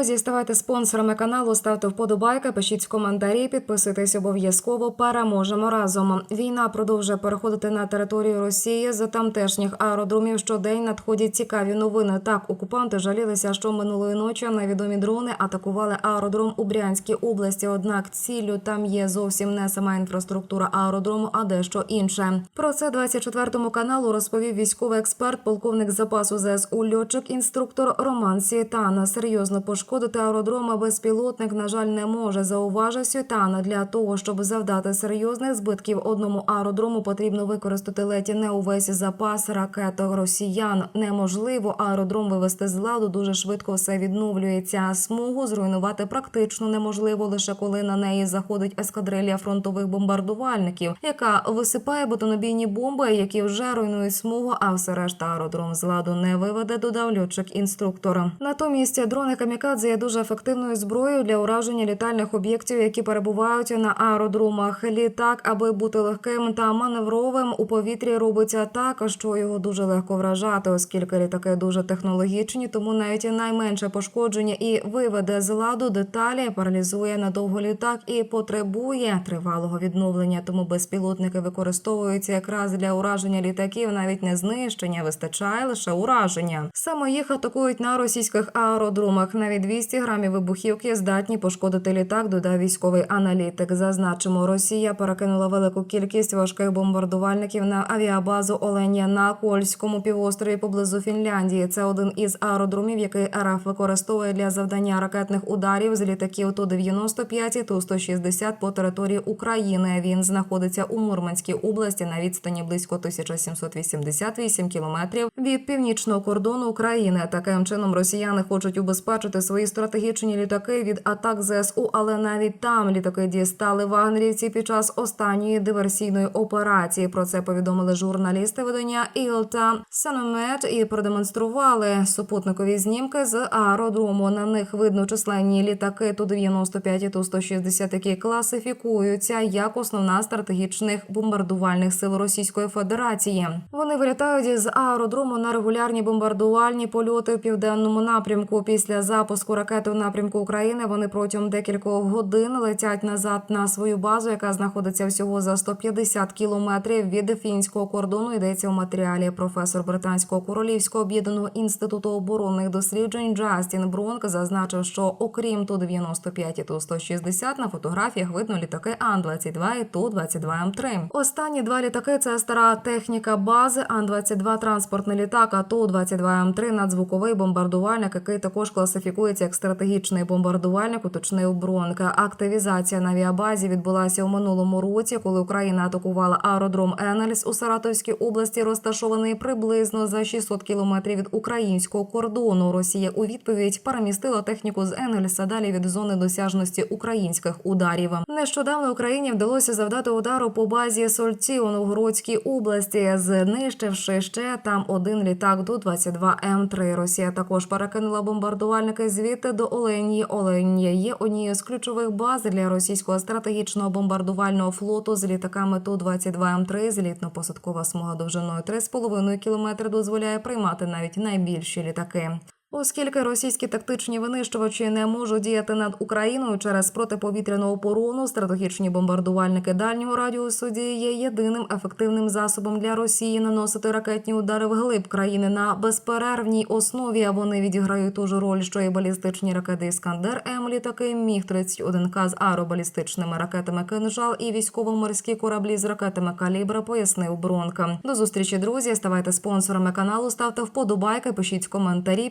друзі, ставайте спонсорами каналу, ставте вподобайки, пишіть коментарі, підписуйтесь обов'язково. Переможемо разом. Війна продовжує переходити на територію Росії. З тамтешніх аеродромів щодень надходять цікаві новини. Так, окупанти жалілися, що минулої ночі невідомі дрони атакували аеродром у Брянській області. Однак ціллю там є зовсім не сама інфраструктура аеродрому, а дещо інше. Про це 24 каналу розповів військовий експерт, полковник запасу ЗСУ льотчик, інструктор Роман Сєтана. Серйозно пошкодити аеродрома безпілотник, на жаль, не може. Зауважив Сєтана. Для того, щоб завдати серйозних збитків одному аеродрому, потрібно використати ледь не увесь запас ракеток росіян. Неможливо аеродром вивести з ладу. Дуже швидко все відновлюється. Смугу зруйнувати практично неможливо лише коли на неї заходить ескадрилля фронтових бомбардувальників, яка висипає бетонобійні бомби, які вже руйнують смугу, а все решта аеродром з ладу не виведе. Додав льотчик інструктора. Натомість дрони камікадзе є дуже ефективною зброєю для ураження літальних об'єктів, які перебувають на аеродромах. Літак, аби бути легким та маневровим, у повітрі робиться так, що його дуже легко вражати, оскільки літаки дуже технологічні, тому навіть найменше пошкодження і виведе з ладу деталі, паралізує надовго літак і потребує тривалого відновлення. Тому безпілотники використовуються якраз для ураження літаків, навіть не знищення, вистачає лише ураження. Саме їх атакують на російських аеродромах. Навіть 200 грамів вибухівки здатні пошкодити літак. Додав військовий аналітик. Зазначимо, Росія перекинула велику кількість важких бомбардувальників на авіабазу Оленя на Кольському півострові поблизу Фінляндії. Це один із аеродромів, який РФ використовує для завдання ракетних ударів з літаків ту 95 і ту 160 по території України. Він знаходиться у Мурманській області на відстані близько 1788 кілометрів від північного кордону України. Таким чином росіяни хочуть убезпечити свої стратегічні літаки від атак ЗСУ, але навіть там літаки дістали вагнерівці під час останньої диверсійної операції. Про це повідомили журналісти видання ІЛ та Саномет і продемонстрували супутникові знімки з аеродрому. На них видно численні літаки ту 95 і ту 160, які класифікуються як основна стратегічних бомбардувальних сил Російської Федерації. Вони вилітають з аеродрому на регулярні бомбардувальні польоти в південному напрямку. Після запуску ракети в напрямку України вони протягом декількох годин летять назад на свою базу, яка знаходиться всього за 150 кілометрів від фінського кордону. Йдеться у матеріалі. Професор британського королівського об'єднаного інституту оборонних досліджень Джастін Бронк зазначив, що окрім ту 95 і ту 160 на фотографіях видно літаки Ан-22 і ту 22 М3. Останні два літаки це стара техніка бази Ан-22 транспортний літак, а ту 22 М3 надзвуковий бомбардувальник, який також класифікується як стратегічний бомбардувальник. Уточнив Бронка. Активізація на авіабазі відбулася у минулому році, коли Україна атакувала аеродром Енельс у Саратовській області, розташований приблизно за 600 кілометрів від українського кордону. Росія у відповідь перемістила техніку з Енельса далі від зони досяжності українських ударів. Нещодавно Україні вдалося завдати удару по базі Сольці у Новгородській області, знищивши ще там один літак до 22 М3. Росія також перекинула бомбардувальники звідти до Оленії. Оленія є однією з ключових баз для російського стратегічного бомбардувального флоту з літаками ту 22 М3. Злітно-посадкова смуга довжиною 3,5 км дозволяє приймати навіть найбільші літаки. Оскільки російські тактичні винищувачі не можуть діяти над Україною через протиповітряну оборону, стратегічні бомбардувальники дальнього радіусу дії є єдиним ефективним засобом для Росії наносити ракетні удари вглиб країни на безперервній основі. А вони відіграють ту ж роль, що і балістичні ракети Іскандер М, літаки Міг 31 к з аеробалістичними ракетами Кинжал і військово-морські кораблі з ракетами Калібра. Пояснив Бронка. До зустрічі, друзі. Ставайте спонсорами каналу, ставте вподобайки, пишіть коментарі,